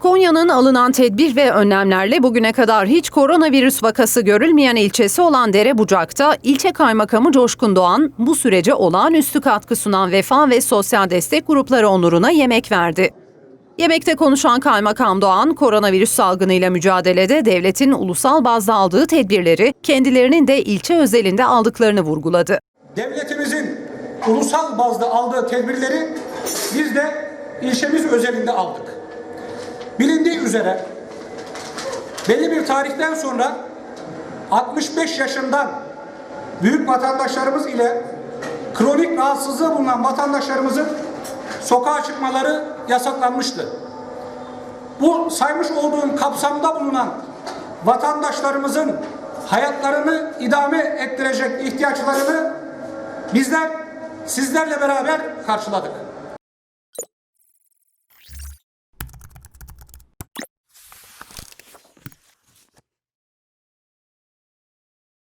Konya'nın alınan tedbir ve önlemlerle bugüne kadar hiç koronavirüs vakası görülmeyen ilçesi olan Derebucak'ta ilçe kaymakamı Coşkun Doğan bu sürece olağanüstü katkı sunan vefa ve sosyal destek grupları onuruna yemek verdi. Yemekte konuşan Kaymakam Doğan, koronavirüs salgınıyla mücadelede devletin ulusal bazda aldığı tedbirleri kendilerinin de ilçe özelinde aldıklarını vurguladı. devletimizin ulusal bazda aldığı tedbirleri biz de ilçemiz özelinde aldık. Bilindiği üzere belli bir tarihten sonra 65 yaşından büyük vatandaşlarımız ile kronik rahatsızlığı bulunan vatandaşlarımızın sokağa çıkmaları yasaklanmıştı. Bu saymış olduğum kapsamda bulunan vatandaşlarımızın hayatlarını idame ettirecek ihtiyaçlarını bizler sizlerle beraber karşıladık.